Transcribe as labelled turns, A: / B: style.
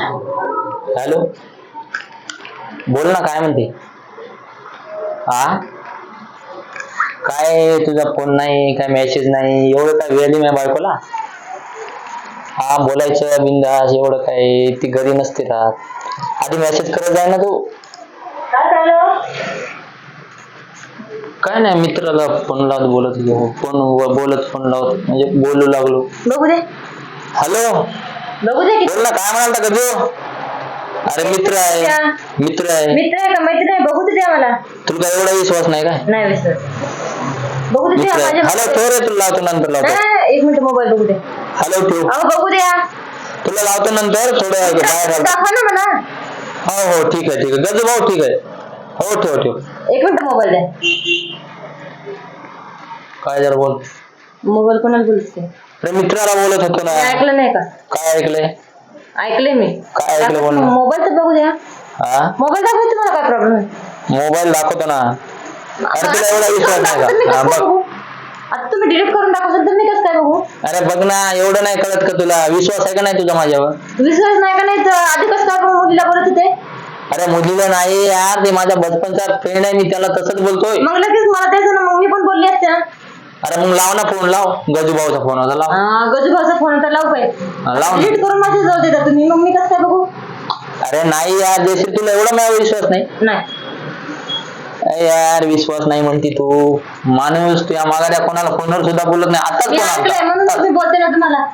A: Hello? बोल ना काय म्हणते? हा काय तुझा फोन नाही काय मेसेज नाही एवढं काय वेळ माझ्या बायकोला? हा बोलायचं बिंदास एवढं काय ती घरी नसते राहत. आधी मेसेज करत जाय ना तू.
B: काय
A: नाही मित्राला फोन लावत बोलत फोन बोलत फोन लावत म्हणजे बोलू लागलो.
B: बघू दे.
A: हॅलो?
B: बघू दे
A: बोल ना काय म्हणाल तू अरे मित्र आहे मित्र आहे
B: मित्र आहे का मैत्री आहे बघू दे आम्हाला
A: तुला काय एवढा विश्वास नाही काय
B: नाही विसर बघू दे
A: मित्र आहे
B: माझ्या
A: हॅलो ठेव रे तुला लावतो नंतर लावतो
B: नाही, एक मिनिट मोबाईल बघू दे
A: हॅलो ठेव
B: अहो बघू दे या.
A: तुला लावतो नंतर थोडं बाहेर.
B: दाखवा ना मला
A: हो हो ठीक आहे ठीक आहे गजू भाऊ ठीक आहे हो ठेव ठेव
B: एक मिनिट मोबाईल द्या
A: काय जरा बोल
B: मोबाईल कोणाला बोलते
A: अरे मित्राला बोलत होतो ना.
B: ऐकलं नाही का?
A: काय ऐकलंय?
B: ऐकले मी.
A: काय ऐकलं बोल ना.
B: मोबाईल तर बघू द्या.
A: हा
B: मोबाईल दाखवू तुम्हाला काय प्रॉब्लेम आहे.
A: मोबाईल दाखवतो ना. अरे तुला एवढा विश्वास नाही
B: आता मी
A: का हा,
B: कसं काय
A: बघ.
B: बघू? आता तुम्ही डिलीट करून टाकू तर मी कसं काय बघू?
A: अरे बघ ना एवढं नाही कळत का तुला? विश्वास आहे का नाही तुझा माझ्यावर?
B: विश्वास नाही का नाही? तर आधी कसं काय आपण मुलीला बोलत होते
A: अरे मुलीला नाही यार ते माझ्या बचपनचा फ्रेंड आहे मी त्याला तसंच बोलतोय.
B: मग लगेच मला द्यायचं ना मग मी पण बोलली असते ना
A: अरे मग लाव ना फोन लाव. गजू भाऊचा फोन होता लाव.
B: हा, गजूभाऊचा फोन तर लावू
A: हा,
B: पाहिजे
A: लाव ना.
B: डिलीट करून माझ्या जवळ देता तुम्ही. मग मी कसं काय बघू?
A: अरे नाही यार जसे तुला एवढा माझ्यावर विश्वास नाही?
B: नाही.
A: अरे यार विश्वास नाही म्हणती तू. माणूस तुझ्या मागाऱ्या कोणाला फोनवर सुद्धा बोलत नाही.
B: मी ऐकलंय म्हणून तुम्ही बोलते ना तुम्हाला.